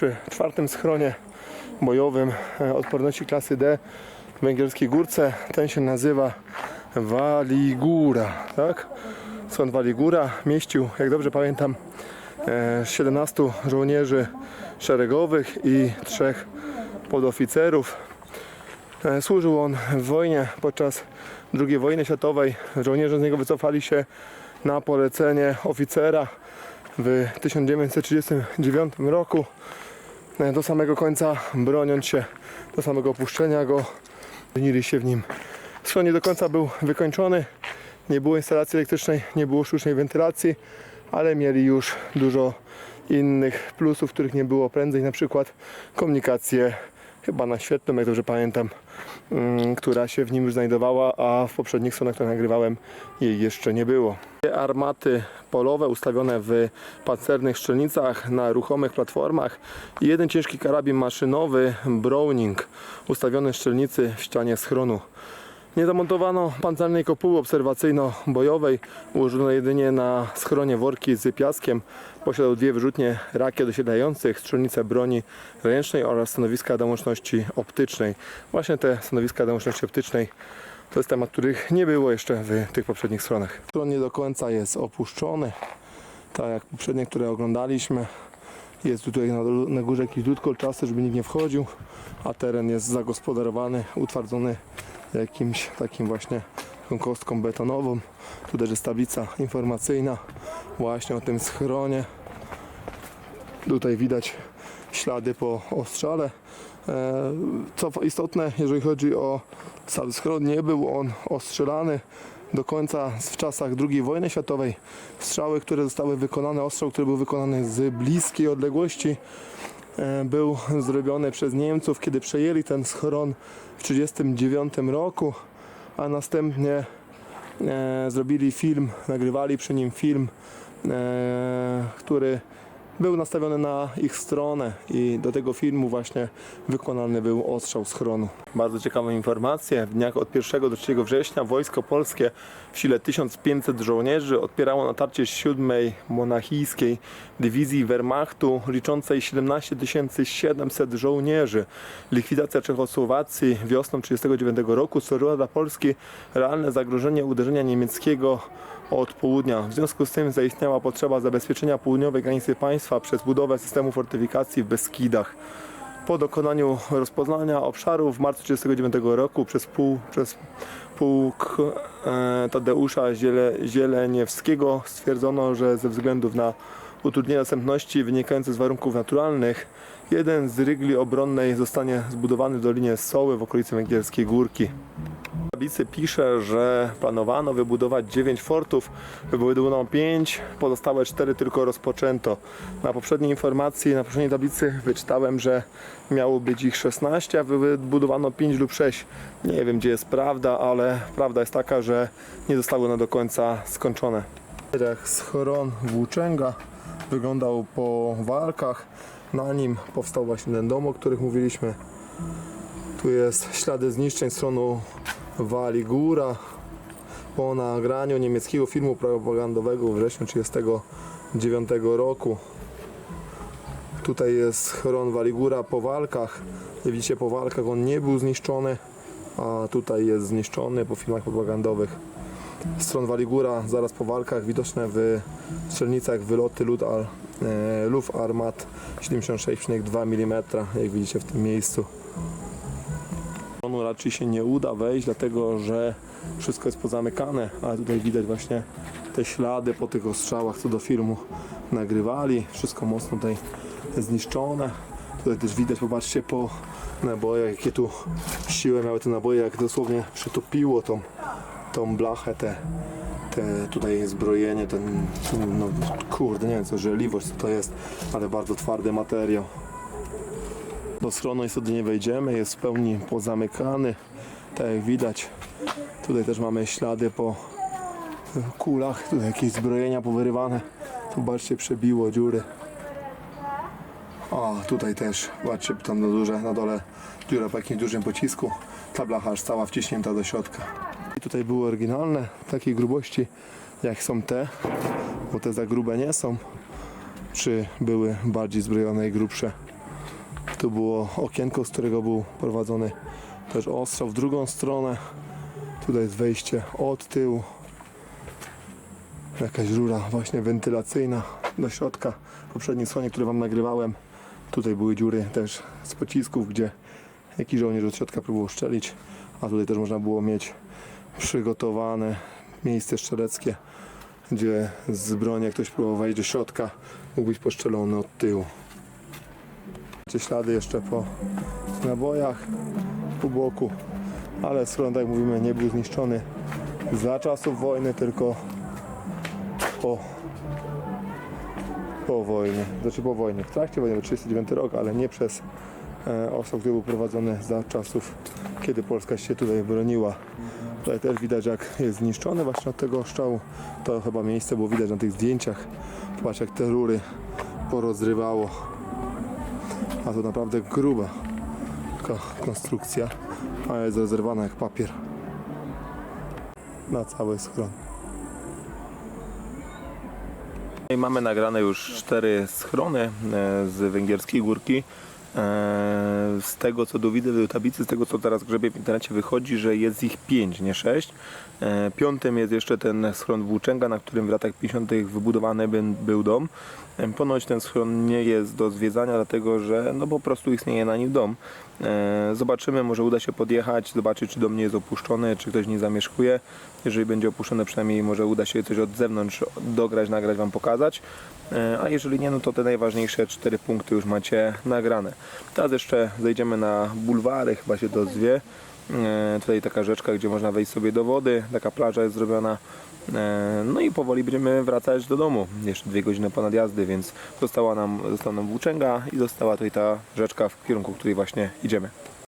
przy czwartym schronie bojowym e, odporności klasy D w Węgierskiej Górce. Ten się nazywa Waligura, tak? Schron Waligura mieścił, jak dobrze pamiętam, e, 17 żołnierzy szeregowych i trzech podoficerów. E, Służył on w wojnie podczas II wojny światowej. Żołnierze z niego wycofali się na polecenie oficera w 1939 roku. Do samego końca broniąc się, do samego opuszczenia go, bronili się w nim. Schron nie do końca był wykończony. Nie było instalacji elektrycznej, nie było sztucznej wentylacji, ale mieli już dużo innych plusów, których nie było prędzej, na przykład komunikację chyba na świetną, jak dobrze pamiętam, mm, która się w nim już znajdowała, a w poprzednich stronach, które nagrywałem, jej jeszcze nie było. Armaty polowe ustawione w pancernych strzelnicach na ruchomych platformach i jeden ciężki karabin maszynowy Browning ustawiony w strzelnicy w ścianie schronu. Nie zamontowano pancernej kopuły obserwacyjno-bojowej, ułożono jedynie na schronie worki z piaskiem. Posiadał dwie wyrzutnie rakiet dosiadających, strzelnicę broni ręcznej oraz stanowiska do łączności optycznej. Właśnie te stanowiska do łączności optycznej to jest temat, których nie było jeszcze w tych poprzednich stronach. Stron nie do końca jest opuszczony, tak jak poprzednie, które oglądaliśmy. Jest tutaj na, na górze jakiś drut kolczasty, żeby nikt nie wchodził, a teren jest zagospodarowany, utwardzony jakimś takim właśnie kostką betonową. Tu też jest tablica informacyjna właśnie o tym schronie. Tutaj widać ślady po ostrzale. E, Co istotne, jeżeli chodzi o sam schron, nie był on ostrzelany do końca w czasach II wojny światowej. Strzały, które zostały wykonane, ostrzał, który był wykonany z bliskiej odległości, był zrobiony przez Niemców, kiedy przejęli ten schron w 1939 roku, a następnie e, zrobili film, nagrywali przy nim film, e, który był nastawiony na ich stronę i do tego filmu właśnie wykonany był ostrzał schronu. Bardzo ciekawe informacje. W dniach od 1 do 3 września wojsko polskie w sile 1500 żołnierzy odpierało natarcie 7 monachijskiej dywizji Wehrmachtu liczącej 17 700 żołnierzy. Likwidacja Czechosłowacji wiosną 1939 roku stworzyła dla Polski realne zagrożenie uderzenia niemieckiego od południa. W związku z tym zaistniała potrzeba zabezpieczenia południowej granicy państwa przez budowę systemu fortyfikacji w Beskidach. Po dokonaniu rozpoznania obszaru w marcu 1939 roku przez, pół, przez pułk e, Tadeusza Ziele, Zieleniewskiego stwierdzono, że ze względów na utrudnienie dostępności wynikające z warunków naturalnych jeden z rygli obronnej zostanie zbudowany w Dolinie Soły w okolicy Węgierskiej Górki. Tablicy pisze, że planowano wybudować 9 fortów, wybudowano 5, pozostałe 4 tylko rozpoczęto. Na poprzedniej informacji, na poprzedniej tablicy wyczytałem, że miało być ich 16, a wybudowano 5 lub 6. Nie wiem gdzie jest prawda, ale prawda jest taka, że nie zostały one do końca skończone. Jak schron Włóczęga wyglądał po walkach. Na nim powstał właśnie ten dom, o których mówiliśmy. Tu jest ślady zniszczeń stronu Wali Góra po nagraniu niemieckiego filmu propagandowego w wrześniu 1939 roku. Tutaj jest schron Waligura po walkach. Jak widzicie po walkach on nie był zniszczony, a tutaj jest zniszczony po filmach propagandowych. Stron Waligura zaraz po walkach widoczne w strzelnicach wyloty Luftarmat 76,2 mm jak widzicie w tym miejscu. Raczej się nie uda wejść, dlatego że wszystko jest pozamykane, ale tutaj widać właśnie te ślady po tych ostrzałach, co do filmu nagrywali. Wszystko mocno tutaj zniszczone. Tutaj też widać, popatrzcie po nabojach, jakie tu siłę miały te naboje, jak dosłownie przytopiło tą, tą blachę, te, te tutaj zbrojenie, ten, no kurde, nie wiem co, żeliwość co to jest, ale bardzo twardy materiał. Do schronu niestety nie wejdziemy, jest w pełni pozamykany. Tak jak widać, tutaj też mamy ślady po kulach, tutaj jakieś zbrojenia powyrywane. Tu zobaczcie, przebiło dziury. O, tutaj też, zobaczcie, tam na, duże, na dole dziura po jakimś dużym pocisku. Ta blacha aż cała wciśnięta do środka. I tutaj były oryginalne, takiej grubości jak są te, bo te za grube nie są. Czy były bardziej zbrojone i grubsze? Tu było okienko, z którego był prowadzony też ostrzał w drugą stronę. Tutaj jest wejście od tyłu. Jakaś rura właśnie wentylacyjna do środka. W poprzednim stronie, które Wam nagrywałem, tutaj były dziury też z pocisków, gdzie jakiś żołnierz od środka próbował szczelić, a tutaj też można było mieć przygotowane miejsce strzeleckie, gdzie z broni jak ktoś próbował wejść do środka, mógł być poszczelony od tyłu. Macie ślady jeszcze po nabojach u boku, ale schron, tak mówimy, nie był zniszczony za czasów wojny, tylko po, po wojnie, znaczy po wojnie, w trakcie wojny, bo 39 rok, ale nie przez e, osób, który był prowadzony za czasów, kiedy Polska się tutaj broniła. Tutaj też widać jak jest zniszczony właśnie od tego oszczału. To chyba miejsce było widać na tych zdjęciach. Patrz jak te rury porozrywało. A to naprawdę gruba konstrukcja, ale jest rozerwana jak papier na cały schron. I mamy nagrane już cztery schrony e, z węgierskiej górki. E, Z tego co do widzę do tablicy, z tego co teraz grzebie w internecie wychodzi, że jest ich pięć, nie sześć. E, Piątym jest jeszcze ten schron Włóczęga, na którym w latach 50. wybudowany by- był dom. E, Ponoć ten schron nie jest do zwiedzania, dlatego że no po prostu istnieje na nim dom. E, Zobaczymy, może uda się podjechać, zobaczyć czy dom nie jest opuszczony, czy ktoś nie zamieszkuje. Jeżeli będzie opuszczony, przynajmniej może uda się coś od zewnątrz dograć, nagrać, Wam pokazać. E, A jeżeli nie, no to te najważniejsze cztery punkty już macie nagrane. Teraz jeszcze zejdziemy na bulwary, chyba się to zwie. E, Tutaj taka rzeczka, gdzie można wejść sobie do wody, taka plaża jest zrobiona. E, No i powoli będziemy wracać do domu. Jeszcze dwie godziny ponad jazdy, więc została nam, została nam włóczęga i została tutaj ta rzeczka, w kierunku której właśnie idziemy.